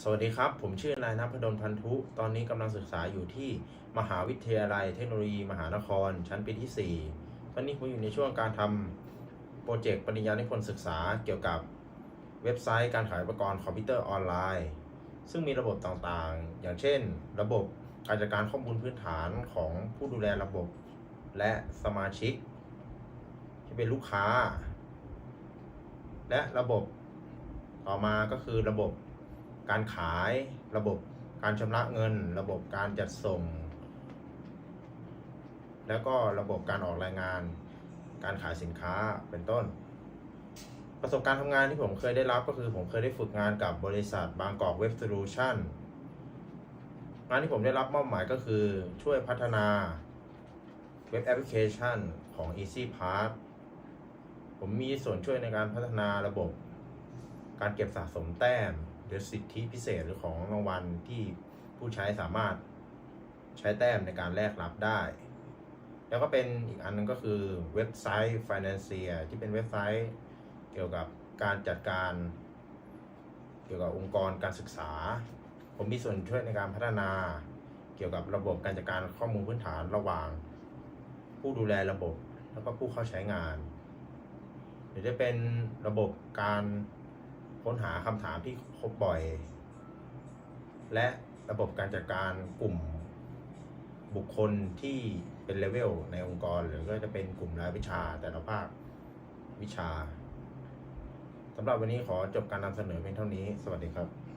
สวัสดีครับ ผมชื่อนายนพดลพันธุ ตอนนี้กำลังศึกษาอยู่ที่มหาวิทยาลัยเทคโนโลยีมหานคร ชั้นปีที่ 4 ตอนนี้ผมอยู่ในช่วงการทำโปรเจกต์ปริญญานิพนธ์ศึกษาเกี่ยวกับเว็บไซต์การขายอุปกรณ์คอมพิวเตอร์ออนไลน์ ซึ่งมีระบบต่างๆ อย่างเช่น ระบบการจัดการข้อมูลพื้นฐานของผู้ดูแลระบบ และสมาชิก ที่เป็นลูกค้า และระบบต่อมาก็คือระบบ การขายระบบการชำระเงิน ระบบการจัดส่ง แล้วก็ระบบการออกรายงาน การขายสินค้าเป็นต้น ประสบการณ์ทำงานที่ผมเคยได้รับก็คือผมเคยได้ฝึกงานกับบริษัทบางกอกเว็บโซลูชันงานที่ผมได้รับมอบหมายก็คือช่วยพัฒนาเว็บแอปพลิเคชันของ Easy Pass ผมมีส่วนช่วยในการพัฒนาระบบ การเก็บสะสมแต้ม รือสิทธิพิเศษหรือของรางวัลที่ผู้ใช้สามารถใช้แต้มในการแลกรับได้ แล้วก็เป็นอีกอันหนึงก็คือเว็บไซต์ Financier ที่เป็นเว็บไซต์เกี่ยวกับการจัดการ เกี่ยวกับองค์กรการศึกษา ผมมีส่วนช่วยในการพัฒนา เกี่ยวกับระบบการจัดการข้อมูลพื้นฐานระหว่าง ผู้ดูแลระบบแล้วก็ผู้เข้าใช้งาน หรือจะเป็นระบบการ ค้นหาคำถามที่พบบ่อย และระบบการจัดการกลุ่มบุคคลที่เป็นเลเวลในองค์กร หรือก็จะเป็นกลุ่มรายวิชาแต่ละภาควิชาสำหรับวันนี้ขอจบการนำเสนอเพียงเท่านี้ สวัสดีครับ